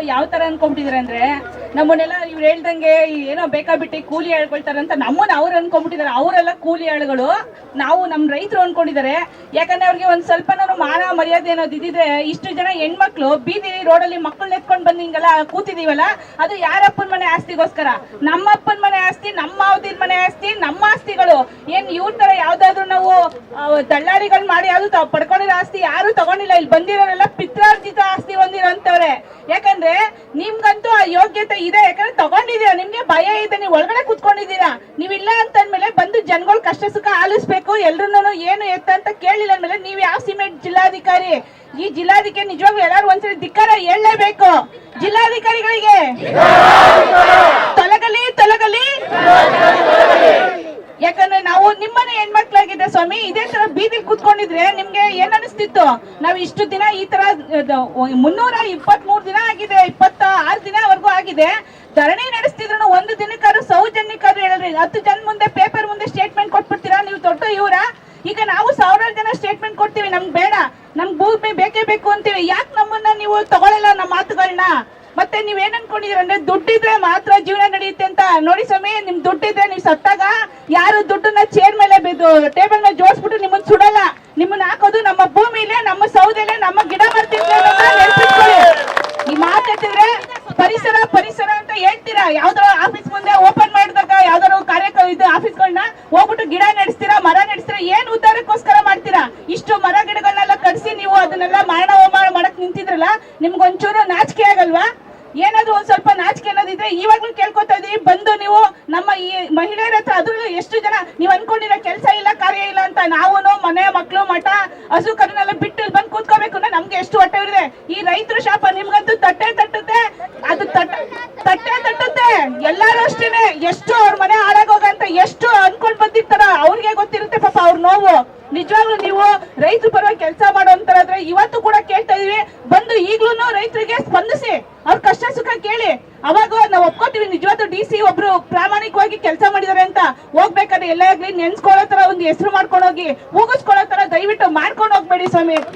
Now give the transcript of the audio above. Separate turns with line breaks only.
ಯಾವ ತರ ಅನ್ಕೊಂಡ್ಬಿಟ್ಟಿದಾರೆ ಅಂದ್ರೆ ನಮ್ಮನ್ನೆಲ್ಲ ಇವ್ರು ಹೇಳ್ದಂಗೆ ಏನೋ ಏನೋ ಬೇಕಾಬಿಟ್ಟಿ ಕೂಲಿ ಹೇಳ್ಕೊಳ್ತಾರೆ ಅಂತ ನಮ್ಮನ್ನ ಅವ್ರು ಅನ್ಕೊಂಡ್ಬಿಟ್ಟಿದಾರೆ. ಅವರೆಲ್ಲ ಕೂಲಿ ಆಳುಗಳು. ನಾವು ನಮ್ ರೈತರು ಅನ್ಕೊಂಡಿದ್ದಾರೆ ಯಾಕಂದ್ರೆ ಅವ್ರಿಗೆ ಒಂದ್ ಸ್ವಲ್ಪ ಮಾನ, ಮರ್ಯಾದೆ ಅನ್ನೋದು ಇದ್ದಿದ್ರೆ ಇಷ್ಟು ಜನ ಹೆಣ್ಮಕ್ಳು ಬೀದಿ ರೋಡಲ್ಲಿ ಮಕ್ಕಳು ಎತ್ಕೊಂಡ್ ಬಂದು ಹಿಂಗೆಲ್ಲ ಕೂತಿದೀವಲ್ಲ, ಅದು ಯಾರಪ್ಪನ ಮನೆ ಆಸ್ತಿಗೋಸ್ಕರ. ನಮ್ಮಪ್ಪನ ಮನೆ ಆಸ್ತಿ, ನಮ್ಮ ಅವಧಿ ಮನೆ ಆಸ್ತಿ, ನಮ್ಮ ಆಸ್ತಿಗಳು. ಏನ್ ಇವ್ರ ತರ ಯಾವ್ದಾದ್ರು ನಾವು ಆ, ದಳ್ಳಾಳಿಗಳು ಮಾಡಿ ತ- ಪಡ್ಕೊಂಡಿರೋ ಆಸ್ತಿ ಯಾರು ತಗೊಂಡಿಲ್ಲ. ಇಲ್ಲಿ ಬಂದಿರೋರೆಲ್ಲ ಪಿತ್ರಾರ್ಜಿತ ಆಸ್ತಿ ಹೊಂದಿರೋಂಥವ್ರೆ ಯಾಕಂದ್ರೆ ನಿಮ್ಗಂತೂ ಆ ಯೋಗ್ಯತೆ ಇದೆ. ಯಾಕಂದ್ರೆ ತಗೊಂಡಿದ್ದೀರಾ ನಿಮ್ಗೆ ಭಯ ಇದೆ. ನೀವು ಒಳಗಡೆ ಕುತ್ಕೊಂಡಿದ್ದೀರಾ. ನೀವಿಲ್ಲ ಅಂತಂದ್ಮೇಲೆ ಬಂದು ಜನಗಳ ಕಷ್ಟ ಸುಖ ಆಲಿಸ್ಬೇಕು. ಎಲ್ರು ಏನು ಎತ್ತ ಅಂತ ಕೇಳಿಲ್ಲ ಅಂದ್ಮೇಲೆ ನೀವು ಯಾವ ಸಿಮೆಂಟ್ ಜಿಲ್ಲಾಧಿಕಾರಿ? ಈ ಜಿಲ್ಲಾಧಿಕಾರಿ ನಿಜವಾಗ್ಲೂ ಎಲ್ಲಾರು ಒಂದ್ಸರಿ ಧಿಕ್ಕಾರ ಹೇಳಲೇಬೇಕು. ಜಿಲ್ಲಾಧಿಕಾರಿಗಳಿಗೆ. ತೊಲಗಲಿ ತೊಲಗಲಿ. ಹೆಣ್ಮಕ್ಳಾಗಿದೆ ಸ್ವಾಮಿ, ಇದೇ ತರ ಬೀದಿಲ್ ಕುತ್ಕೊಂಡಿದ್ರೆ ನಿಮ್ಗೆ ಏನ್ ಅನಿಸ್ತಿತ್ತು? ನಾವ್ ಇಷ್ಟು ದಿನ ಈ ತರ ಮುನ್ನೂರ ಇಪ್ಪತ್ತ್ ಮೂರ್ ದಿನ ಆಗಿದೆ ಇಪ್ಪತ್ತ ಆರು ದಿನವರೆಗೂ ಆಗಿದೆ. ಧರಣಿ ನಡೆಸ್ತಿದ್ರು ಒಂದು ದಿನಕ್ಕಾದ್ರು ಸೌಜನ್ಯಕ್ಕಾದ್ರು ಹೇಳಿದ್ರಿ ಹತ್ತು ಜನ ಮುಂದೆ ಪೇಪರ್ ಮುಂದೆ ಸ್ಟೇಟ್ಮೆಂಟ್ ಕೊಟ್ಬಿಡ್ತೀರಾ ನೀವು ದೊಡ್ಡ ಇವರ? ಈಗ ನಾವು ಸಾವಿರಾರು ಜನ ಸ್ಟೇಟ್ಮೆಂಟ್ ಕೊಡ್ತೀವಿ, ನಮ್ಗೆ ಬೇಡ. ನಮ್ಗೆ ಭೂಮಿ ಬೇಕೇ ಬೇಕು ಅಂತೀವಿ. ಯಾಕೆ ನಮ್ಮನ್ನ ನೀವು ತಗೊಳ್ಳಲ್ಲ ನಮ್ಮ ಮಾತುಗಳನ್ನ ಮತ್ತೆ ನೀವೇನ್ ಅನ್ಕೊಂಡಿದೀರ ಅಂದ್ರೆ ದುಡ್ಡಿದ್ರೆ ಮಾತ್ರ ಜೀವನ ನಡೆಯುತ್ತೆ ಅಂತ. ನೋಡಿ ಸ್ವಾಮಿ, ನಿಮ್ ದುಡ್ಡಿದ್ರೆ ನೀವು ಸತ್ತಾಗ ಯಾರು ದುಡ್ಡನ್ನ ಚೇರ್ ಮೇಲೆ ಬಿದ್ದು ಟೇಬಲ್ ಮೇಲೆ ಜೋಡಿಸ್ಬಿಟ್ಟು ನಿಮ್ಮನ್ನ ಸುಡಲ್ಲ. ನಿಮ್ಮನ್ನ ಹಾಕೋದು ನಮ್ಮ ಭೂಮಿಲೇ ನಮ್ಮ ಸೌದೆಲೆ ನಮ್ಮ ಗಿಡ ಈ ಮಾತಾಡ್ತಿದ್ರೆ ಪರಿಸರ ಪರಿಸರ ಅಂತ ಹೇಳ್ತೀರಾ? ಯಾವ್ದಾರ ಆಫೀಸ್ ಮುಂದೆ ಓಪನ್ ಮಾಡಿದಾಗ ಯಾವ್ದಾರ ಕಾರ್ಯಕ್ರಮ ಇದು ಆಫೀಸ್ಗಳನ್ನ ಹೋಗ್ಬಿಟ್ಟು ಗಿಡ ನಡೆಸ್ತೀರಾ, ಮರ ನಡೆಸ್ತೀರಾ, ಏನ್ ಉದ್ದಾರಕ್ಕೋಸ್ಕರ ಮಾಡ್ತೀರಾ? ಇಷ್ಟು ಮರ ಗಿಡಗಳನ್ನೆಲ್ಲ ಕಟ್ಸಿ ನೀವು ಅದನ್ನೆಲ್ಲ ಮಾರಣ ಹೋಮ ಮಾಡಕ್ ನಿಂತಿದ್ರಲ್ಲ, ನಿಮ್ಗೊಂಚೂರು ನಾಚಿಕೆ ಆಗಲ್ವಾ? ಏನಾದ್ರು ಒಂದ್ ಸ್ವಲ್ಪ ನಾಚಿಕೆ ಅನ್ನೋದಿದ್ರೆ ಇವಾಗ್ಲೂ ಕೇಳ್ಕೊತಾ ಇದೀವಿ. ಬಂದು ನೀವು ನಮ್ಮ ಈ ಮಹಿಳೆಯರ ಹತ್ರ ಅದ್ರಲ್ಲೂ ಎಷ್ಟು ಜನ ನೀವ್ ಅನ್ಕೊಂಡಿರೋ ಕೆಲಸ ಇಲ್ಲ, ಕಾರ್ಯ ಇಲ್ಲ ಅಂತ ನಾವು ಮನೆ, ಮಕ್ಳು, ಮಠ, ಹಸು, ಕರನೆಲ್ಲ ಬಿಟ್ಟು ಬಂದು ಕೂತ್ಕೋಬೇಕು ಅಂದ್ರೆ ನಮ್ಗೆ ಎಷ್ಟು ಹೊಟ್ಟೆ ಇದೆ ಈ ರೈತರು ಶಾಪ ನಿಮ್ಗಂತೂ ತಟ್ಟೆ ತಟ್ಟುತ್ತೆ. ಅದು ತಟ್ಟ ತಟ್ಟೆ ತಟ್ಟುತ್ತೆ. ಎಲ್ಲಾರು ಅಷ್ಟೇನೆ. ಎಷ್ಟು ಅವ್ರ ಮನೆ ಹಾಳಾಗೋಗಂತ ಎಷ್ಟು ಅನ್ಕೊಂಡ್ ಬಂದಿರ್ತಾರ ಅವ್ರಿಗೆ ಗೊತ್ತಿರುತ್ತೆ ಪಾಪ ಅವ್ರ ನೋವು ನಿಜವಾಗ್ಲೂ ನೀವು ರೈತರ ಪರವಾಗಿ ಕೆಲಸ ಮಾಡೋಂತರಾದ್ರೆ ಇವತ್ತು ಕೂಡ ಕೇಳ್ತಾ ಇದೀವಿ. ಬಂದು ಈಗ್ಲೂ ರೈತರಿಗೆ ಸ್ಪಂದಿಸಿ. ಅವ್ರ ಕಷ್ಟ ಸುಖ ಕೇಳಿ. ಅವಾಗ ನಾವು ಒಪ್ಕೋತೀವಿ, ನಿಜವಾದ ಡಿ ಸಿ ಒಬ್ರು ಪ್ರಾಮಾಣಿಕವಾಗಿ ಕೆಲಸ ಮಾಡಿದಾರೆ ಅಂತ ಹೋಗ್ಬೇಕಾದ್ರೆ ಎಲ್ಲ ಆಗ್ಲಿ ನೆನ್ಸ್ಕೊಳ್ಳೋ ತರ ಒಂದು ಹೆಸರು ಮಾಡ್ಕೊಂಡು ಹೋಗಿ ಊಗಿಸ್ಕೊಳ್ಳೋ ತರ ದಯವಿಟ್ಟು ಮಾಡ್ಕೊಂಡು ಹೋಗ್ಬೇಡಿ ಸ್ವಾಮಿ.